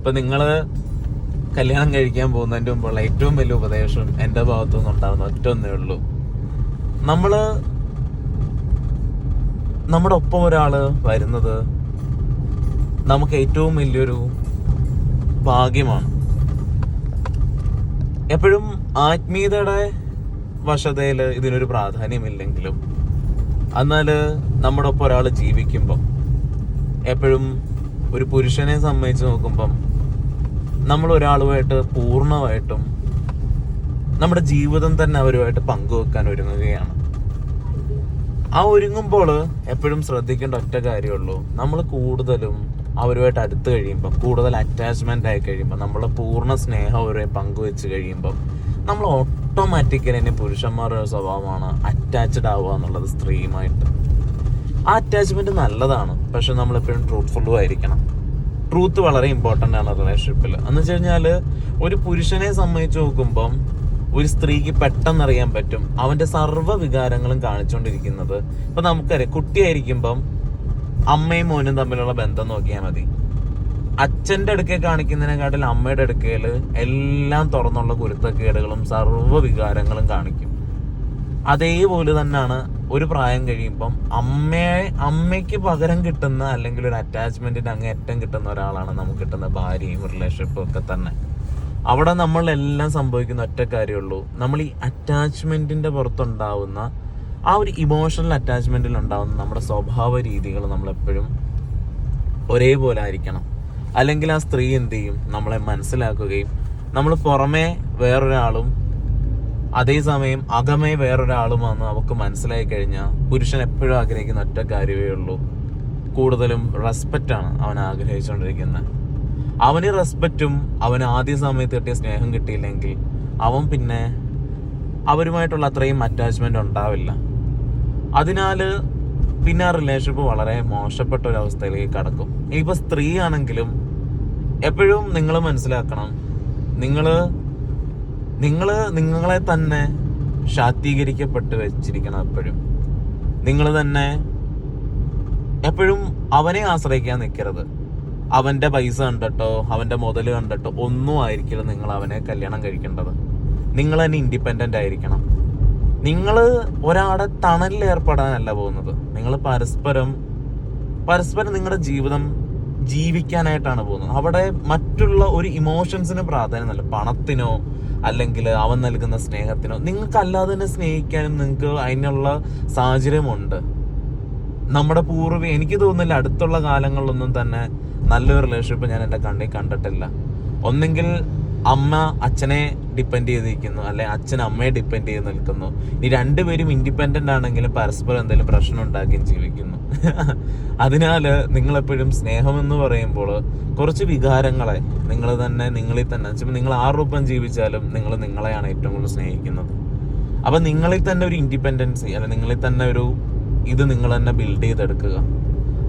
ഇപ്പൊ നിങ്ങൾ കല്യാണം കഴിക്കാൻ പോകുന്നതിന്റെ മുമ്പുള്ള ഏറ്റവും വലിയ ഉപദേശം എന്റെ ഭാഗത്തു നിന്നുണ്ടാവുന്ന ഒറ്റ ഒന്നേ ഉള്ളൂ. നമ്മൾ നമ്മുടെ ഒപ്പം ഒരാൾ വരുന്നത് നമുക്ക് ഏറ്റവും വലിയൊരു ഭാഗ്യമാണ്. എപ്പോഴും ആത്മീയതയുടെ വശതയിൽ ഇതിനൊരു പ്രാധാന്യമില്ലെങ്കിലും എന്നാൽ നമ്മുടെ ഒപ്പം ഒരാൾ ജീവിക്കുമ്പം എപ്പോഴും ഒരു പുരുഷനെ സംബന്ധിച്ച് നോക്കുമ്പം നമ്മൾ ഒരാളുമായിട്ട് പൂർണമായിട്ടും നമ്മുടെ ജീവിതം തന്നെ അവരുമായിട്ട് പങ്കുവെക്കാൻ ഒരുങ്ങുകയാണ്. ആ ഒരുങ്ങുമ്പോൾ എപ്പോഴും ശ്രദ്ധിക്കേണ്ട ഒറ്റ കാര്യമുള്ളൂ. നമ്മൾ കൂടുതലും അവരുമായിട്ട് അടുത്ത് കഴിയുമ്പം കൂടുതൽ അറ്റാച്ച്മെന്റ് ആയി കഴിയുമ്പോൾ നമ്മൾ പൂർണ സ്നേഹം അവരെ പങ്കുവെച്ച് കഴിയുമ്പം നമ്മൾ ഓട്ടോമാറ്റിക്കലി തന്നെ പുരുഷന്മാരുടെ സ്വഭാവമാണ് അറ്റാച്ച്ഡ് ആവുക എന്നുള്ളത് സ്ത്രീയുമായിട്ട്. ആ അറ്റാച്ച്മെന്റ് നല്ലതാണ്. പക്ഷെ നമ്മൾ എപ്പോഴും ട്രൂത്ത്ഫുള്ളും ആയിരിക്കണം. ട്രൂത്ത് വളരെ ഇമ്പോർട്ടന്റ് ആണ് റിലേഷൻഷിപ്പിൽ എന്ന് വെച്ച് കഴിഞ്ഞാൽ ഒരു പുരുഷനെ സംബന്ധിച്ച് നോക്കുമ്പം ഒരു സ്ത്രീക്ക് പെട്ടെന്ന് അറിയാൻ പറ്റും അവന്റെ സർവ വികാരങ്ങളും കാണിച്ചുകൊണ്ടിരിക്കുന്നത് ഇപ്പൊ നമുക്കറിയാം കുട്ടിയായിരിക്കുമ്പം അമ്മയും മോനും തമ്മിലുള്ള ബന്ധം നോക്കിയാൽ മതി. അച്ഛന്റെ അടുക്കെ കാണിക്കുന്നതിനെക്കാട്ടിൽ അമ്മയുടെ അടുക്കയിൽ എല്ലാം തുറന്നുള്ള കുരുത്തക്കേടുകളും സർവ വികാരങ്ങളും കാണിക്കും. അതേപോലെ തന്നെയാണ് ഒരു പ്രായം കഴിയുമ്പം അമ്മയെ അമ്മയ്ക്ക് പകരം കിട്ടുന്ന അല്ലെങ്കിൽ ഒരു അറ്റാച്ച്മെന്റിന്റെ അങ്ങേറ്റം കിട്ടുന്ന ഒരാളാണ് നമുക്ക് കിട്ടുന്ന ഭാര്യയും റിലേഷൻഷിപ്പും ഒക്കെ തന്നെ. അവിടെ നമ്മളെല്ലാം സംഭവിക്കുന്ന ഒറ്റ കാര്യമുള്ളൂ. നമ്മൾ ഈ അറ്റാച്ച്മെന്റിന്റെ പുറത്തുണ്ടാവുന്ന ആ ഒരു ഇമോഷണൽ അറ്റാച്ച്മെന്റിൽ ഉണ്ടാവുന്ന നമ്മുടെ സ്വഭാവ രീതികൾ നമ്മളെപ്പോഴും ഒരേപോലെ ആയിരിക്കണം. അല്ലെങ്കിൽ ആ സ്ത്രീ എന്ത് ചെയ്യും? നമ്മളെ മനസ്സിലാക്കുകയും നമ്മൾ പുറമേ വേറൊരാളും അതേസമയം അകമേ വേറൊരാളുമാണെന്ന് അവൾക്ക് മനസ്സിലായി കഴിഞ്ഞാൽ പുരുഷൻ എപ്പോഴും ആഗ്രഹിക്കുന്ന ഒറ്റ കാര്യമേ ഉള്ളൂ. കൂടുതലും റെസ്പെക്റ്റാണ് അവൻ ആഗ്രഹിച്ചുകൊണ്ടിരിക്കുന്നത് അവന് റെസ്പെക്റ്റും അവന് ആദ്യ സമയത്ത് കിട്ടിയ സ്നേഹം കിട്ടിയില്ലെങ്കിൽ അവൻ പിന്നെ അവരുമായിട്ടുള്ള അത്രയും അറ്റാച്ച്മെന്റ് ഉണ്ടാവില്ല. അതിനാൽ പിന്നെ ആ റിലേഷൻഷിപ്പ് വളരെ മോശപ്പെട്ട ഒരു അവസ്ഥയിലേക്ക് കടക്കും. ഇപ്പൊ സ്ത്രീ ആണെങ്കിലും എപ്പോഴും നിങ്ങൾ മനസ്സിലാക്കണം. നിങ്ങൾ നിങ്ങൾ നിങ്ങളെ തന്നെ ശാക്തീകരിക്കപ്പെട്ട് വെച്ചിരിക്കണം എപ്പോഴും. നിങ്ങൾ തന്നെ എപ്പോഴും അവനെ ആശ്രയിക്കാൻ നിൽക്കരുത് അവന്റെ പൈസ കണ്ടിട്ടോ അവന്റെ മുതൽ കണ്ടിട്ടോ ഒന്നും ആയിരിക്കില്ല നിങ്ങൾ അവനെ കല്യാണം കഴിക്കേണ്ടത്. നിങ്ങൾ തന്നെ ഇൻഡിപെൻഡന്റ് ആയിരിക്കണം. നിങ്ങൾ ഒരാളെ തണലിൽ ഏർപ്പെടാനല്ല പോകുന്നത്. നിങ്ങൾ പരസ്പരം പരസ്പരം നിങ്ങളുടെ ജീവിതം ജീവിക്കാനായിട്ടാണ് പോകുന്നത്. അവിടെ മറ്റുള്ള ഒരു ഇമോഷൻസിന് പ്രാധാന്യം നല്ല പണത്തിനോ അല്ലെങ്കിൽ അവൻ നൽകുന്ന സ്നേഹത്തിനോ. നിങ്ങൾക്ക് അല്ലാതെ തന്നെ സ്നേഹിക്കാനും നിങ്ങൾക്ക് അതിനുള്ള സാഹചര്യമുണ്ട്. നമ്മുടെ പൂർവ എനിക്ക് തോന്നുന്നില്ല അടുത്തുള്ള കാലങ്ങളിലൊന്നും തന്നെ നല്ലൊരു റിലേഷൻഷിപ്പ് ഞാൻ എന്റെ കണ്ണിൽ കണ്ടിട്ടില്ല. ഒന്നെങ്കിൽ അമ്മ അച്ഛനെ ഡിപ്പെൻഡ് ചെയ്തിരിക്കുന്നു അല്ലെ അച്ഛൻ അമ്മയെ ഡിപ്പെൻഡ് ചെയ്ത് നിൽക്കുന്നു. ഇനി രണ്ടുപേരും ഇൻഡിപെൻഡന്റ് ആണെങ്കിലും പരസ്പരം എന്തെങ്കിലും പ്രശ്നം ഉണ്ടാക്കുകയും ജീവിക്കുന്നു. അതിനാൽ നിങ്ങളെപ്പോഴും സ്നേഹമെന്ന് പറയുമ്പോൾ കുറച്ച് വികാരങ്ങളെ നിങ്ങൾ തന്നെ നിങ്ങളിൽ തന്നെ നിങ്ങൾ നിങ്ങൾ രൂപം ജീവിച്ചാലും നിങ്ങൾ നിങ്ങളെയാണ് ഏറ്റവും കൂടുതൽ സ്നേഹിക്കുന്നത്. അപ്പം നിങ്ങളിൽ തന്നെ ഒരു ഇൻഡിപെൻഡൻസി അല്ലെ നിങ്ങളിൽ തന്നെ ഒരു ഇത് നിങ്ങൾ തന്നെ ബിൽഡ് ചെയ്തെടുക്കുക.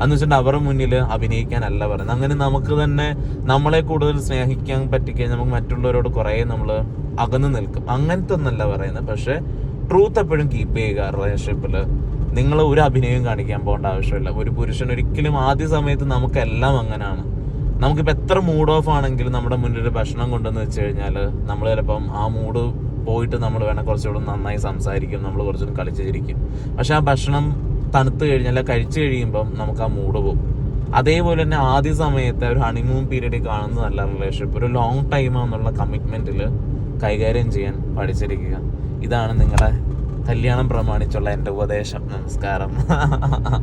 എന്ന് വെച്ചിട്ട് അവരുടെ മുന്നിൽ അഭിനയിക്കാനല്ല പറയുന്നത് അങ്ങനെ നമുക്ക് തന്നെ നമ്മളെ കൂടുതൽ സ്നേഹിക്കാൻ പറ്റിക്കഴിഞ്ഞാൽ നമുക്ക് മറ്റുള്ളവരോട് കുറേ നമ്മൾ അകന്നു നിൽക്കും. അങ്ങനത്തെ ഒന്നല്ല പറയുന്നത്. പക്ഷേ ട്രൂത്ത് എപ്പോഴും കീപ്പ് ചെയ്യുക റിലേഷൻഷിപ്പിൽ നിങ്ങൾ ഒരു അഭിനയം കാണിക്കാൻ പോകേണ്ട ആവശ്യമില്ല. ഒരു പുരുഷൻ ഒരിക്കലും ആദ്യ സമയത്ത് നമുക്കെല്ലാം അങ്ങനെയാണ് നമുക്കിപ്പോൾ എത്ര മൂഡ് ഓഫ് ആണെങ്കിലും നമ്മുടെ മുന്നിൽ ഒരു ഭക്ഷണം കൊണ്ടുവന്ന് വെച്ച് കഴിഞ്ഞാൽ നമ്മൾ ചിലപ്പം ആ മൂഡ് പോയിട്ട് നമ്മൾ വേണം കുറച്ചുകൂടെ നന്നായി സംസാരിക്കും. നമ്മൾ കുറച്ചുകൂടെ കളിച്ചിരിക്കും പക്ഷെ ആ ഭക്ഷണം തണുത്ത് കഴിഞ്ഞാൽ കഴിച്ചു കഴിയുമ്പം നമുക്ക് ആ മൂഡ് പോകും. അതേപോലെ തന്നെ ആദ്യ സമയത്തെ ഒരു ഹണിമൂൺ പീരീഡിൽ കാണുന്ന നല്ല റിലേഷൻഷിപ്പ് ഒരു ലോങ് ടൈം എന്നുള്ള കമ്മിറ്റ്മെന്റിൽ കൈകാര്യം ചെയ്യാൻ പഠിച്ചിരിക്കുക. ഇതാണ് നിങ്ങളുടെ കല്യാണം പ്രമാണിച്ചുള്ള എന്റെ ഉപദേശം. നമസ്കാരം.